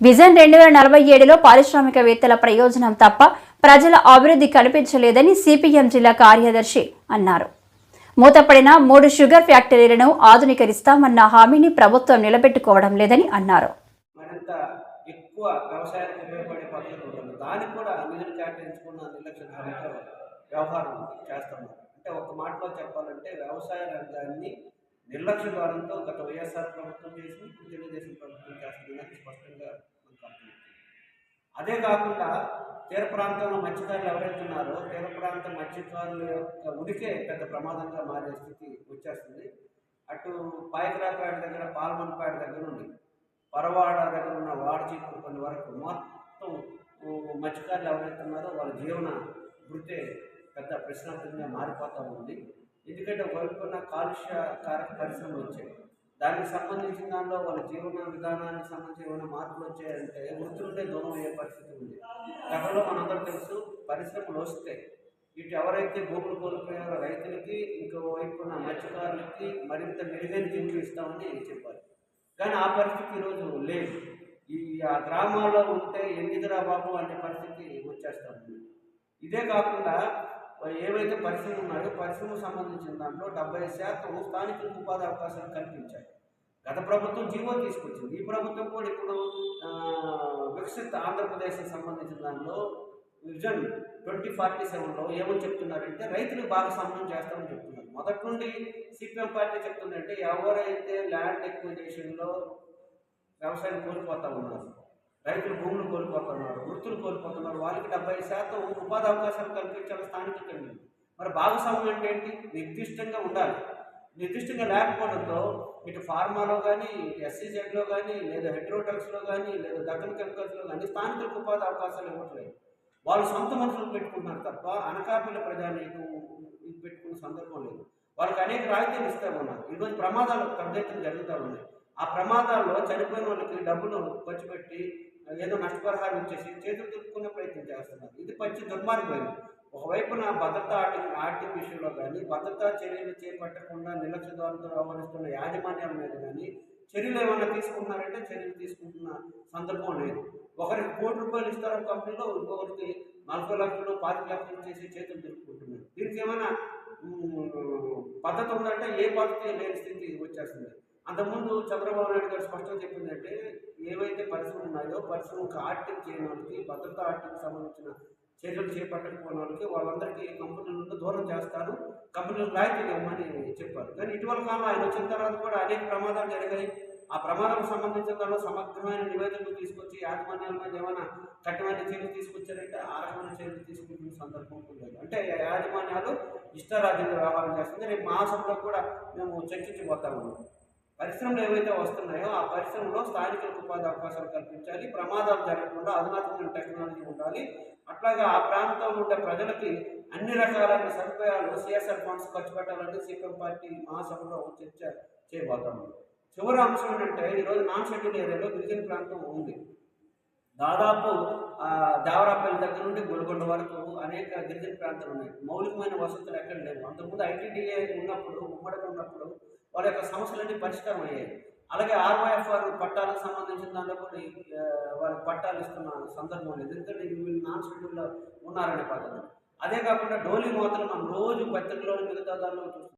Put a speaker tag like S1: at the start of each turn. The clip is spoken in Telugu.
S1: విజన్ రెండు వేల నలభై ఏడులో పారిశ్రామికవేత్తల ప్రయోజనం తప్ప ప్రజల అభివృద్ధి కనిపించలేదని సిపిఎం జిల్లా కార్యదర్శి అన్నారు. మూతపడిన మూడు షుగర్ ఫ్యాక్టరీలను ఆధునీకరిస్తామన్న హామీని ప్రభుత్వం నిలబెట్టుకోవడం లేదని అన్నారు.
S2: ఎక్కువ వ్యవసాయానికి ఉపయోగపడే పద్ధతులు ఉంటుంది దానికి కూడా నిధులు కేటాయించుకున్న నిర్లక్ష్య ధోరణితో వ్యవహారం చేస్తున్నారు అంటే ఒక మాటలో చెప్పాలంటే వ్యవసాయ రంగాన్ని నిర్లక్ష్య ధోరణితో గత వైఎస్ఆర్ ప్రభుత్వం చేసి తెలుగుదేశం ప్రభుత్వం చేస్తుందని అదే కాకుండా తీర ప్రాంతంలో మత్స్యకారులు ఎవరైతే ఉన్నారో తీర ప్రాంత మత్స్యకారుల యొక్క ఉనికే పెద్ద ప్రమాదంగా మారే స్థితి వచ్చేస్తుంది. అటు పాయకరాపేట దగ్గర పాల్మన్పేట దగ్గర ఉంది. పరవాడ దగ్గర ఉన్న వాడచీపురు కొన్ని వరకు మొత్తం మత్స్యకారులు ఎవరైతే ఉన్నారో వాళ్ళ జీవన వృత్తే పెద్ద ప్రశ్నార్థంగా మారిపోతూ ఉంది. ఎందుకంటే ఒకవైపున కాలుష్యకారక పరిశ్రమలు వచ్చాయి. దానికి సంబంధించిన దానిలో వాళ్ళ జీవన విధానానికి సంబంధించి ఏమైనా మార్పులు వచ్చాయంటే వృత్తులుంటే దూరం అయ్యే పరిస్థితి ఉంది? గతంలో మనందరూ తెలుసు పరిశ్రమలు వస్తే ఇటు ఎవరైతే భూములు కోల్పోయారో రైతులకి ఇంకోవైపున మత్స్యకారులకి మరింత మెరుగైన జీవులు ఇస్తామని చెప్పారు కానీ ఆ పరిస్థితి ఈరోజు లేదు. ఈ ఆ గ్రామాల్లో ఉంటే ఎందుకురా బాబు అనే పరిస్థితి వచ్చేస్తుంది ఇదే కాకుండా ఏవైతే పరిశ్రమ ఉన్నాయో పరిశ్రమకు సంబంధించిన దాంట్లో డెబ్బై శాతం స్థానికులకు ఉపాధి అవకాశాలు కల్పించాయి. గత ప్రభుత్వం జీవో తీసుకొచ్చింది. ఈ ప్రభుత్వం కూడా ఇప్పుడు వికసిత ఆంధ్రప్రదేశ్కి సంబంధించిన దానిలో విజన్ ట్వంటీ ఫార్టీ సెవెన్లో ఏమని చెప్తున్నారంటే రైతులకు భాగస్వామ్యం చేస్తామని చెప్తున్నారు. మొదటి నుండి సిపిఎం పార్టీ చెప్తుందంటే ఎవరైతే ల్యాండ్ ఎక్విజేషన్లో వ్యవసాయం కోల్పోతా ఉన్నారు రైతులు భూములు కోల్పోతున్నారు వృత్తులు కోల్పోతున్నారు వాళ్ళకి డెబ్బై శాతం ఉపాధి అవకాశాలు కల్పించాలి స్థానికంగా మరి భాగస్వామ్యం అంటే ఏంటి? నిర్దిష్టంగా ఉండాలి. నిర్దిష్టంగా లేకపోవడంతో ఇటు ఫార్మాలో కానీ ఇటు ఎస్సీజెడ్లో కానీ లేదా హెడ్రోటెక్స్లో కానీ లేదా దక్కన్ కెమికల్స్లో కానీ స్థానికులకు ఉపాధి అవకాశాలు ఇవ్వట్లేదు. వాళ్ళు సొంత మనుషులు పెట్టుకుంటున్నారు తప్ప అనకాపల్లి ప్రజానీకం ఇది పెట్టుకునే సందర్భం లేదు. వాళ్ళకి అనేక రాయితీలు ఇస్తే ఉన్నారు ఈరోజు ప్రమాదాలు పెద్ద ఎత్తున జరుగుతూ ఉన్నాయి. ఆ ప్రమాదాల్లో చనిపోయిన వాళ్ళకి డబ్బులు ఖర్చు పెట్టి ఏదో నష్టపరిహారం ఇచ్చేసి చేతులు దులుపుకునే ప్రయత్నం చేస్తున్నారు. ఇది పచ్చి దుర్మార్గం ఒకవైపున భద్రతా ఆర్టి ఆర్టిక్ విషయంలో కానీ భద్రతా చర్యలు చేపట్టకుండా నిర్లక్ష్య ధోరణితో వ్యవహరిస్తున్న యాజమాన్యాల మీద కానీ చర్యలు ఏమైనా తీసుకుంటున్నారంటే చర్యలు తీసుకుంటున్న సందర్భం లేదు. ఒకరికి కోటి రూపాయలు ఇస్తారు కంపెనీలో ఇంకొకరికి నలభై లక్షలు పాతిక లక్షలు చేసి చేతులు దులుపుకుంటున్నారు దీనికి ఏమైనా పద్ధతి ఉందంటే ఏ పద్ధతి లేని స్థితి వచ్చేస్తుంది. అంతకుముందు చంద్రబాబు నాయుడు గారు స్పష్టంగా చెప్పిందంటే ఏవైతే పరిశ్రమలు ఉన్నాయో పరిశ్రమకు ఆర్టిక్ చేయని వాళ్ళకి భద్రతా ఆర్టిక్ సంబంధించిన చర్యలు చేపట్టకపోయిన వాళ్ళకి వాళ్ళందరికీ కంపెనీల నుండి దూరం చేస్తారు కంపెనీలకు రాయితీలు ఇవ్వమని చెప్పారు. కానీ ఇటీవల కాలంలో ఆయన వచ్చిన తర్వాత కూడా అనేక ప్రమాదాలు జరిగాయి. ఆ ప్రమాదం సంబంధించిన దానిలో సమగ్రమైన నివేదికలు తీసుకొచ్చి యాజమాన్యాల మీద ఏమైనా కఠినమైన చర్యలు తీసుకొచ్చారంటే ఆ రకమైన చర్యలు తీసుకుంటున్న సందర్భం కూడా లేదు అంటే యాజమాన్యాలు ఇష్టారాజ్యంగా వ్యవహారం చేస్తుంది రేపు మహాసభలో కూడా మేము చర్చించబోతాము. పరిశ్రమలు ఏవైతే వస్తున్నాయో ఆ పరిశ్రమలో స్థానికులకు ఉపాధి అవకాశాలు కల్పించాలి ప్రమాదాలు జరగకుండా అధునాతమైన టెక్నాలజీ ఉండాలి. అట్లాగే ఆ ప్రాంతంలో ఉండే ప్రజలకి అన్ని రకాలైన సదుపాయాలు సిఎస్ఆర్ ఫండ్స్ ఖర్చు పెట్టాలని సీపీఎం పార్టీ మహాసభలో చర్చ చేయబోతాము చివరి అంశం ఏంటంటే ఈరోజు నాన్ షెడ్యూల్ ఏరియాలో గిరిజన ప్రాంతం ఉంది. దాదాపు దేవరాపల్లి దగ్గర నుండి గొలగొండ వరకు అనేక గిరిజన ప్రాంతాలు ఉన్నాయి. మౌలికమైన వసతులు ఎక్కడ లేవు. అంతకుముందు ఐటీడీఏ ఉన్నప్పుడు ఉమ్మడి ఉన్నప్పుడు వారి యొక్క సమస్యలన్నీ పరిష్కారం అయ్యాయి. అలాగే ఆర్వైఎఫ్ఆర్ పట్టాలకు సంబంధించిన దాంట్లో కూడా వారికి పట్టాలు ఇస్తున్న సందర్భం లేదు. ఎందుకంటే వీళ్ళు నాన్ షెడ్యూల్లో ఉన్నారనే పద్ధతి అదే కాకుండా డోలీ మాత్రం మనం రోజు పత్రికలోని మిగతా దానిలో చూస్తున్నాం.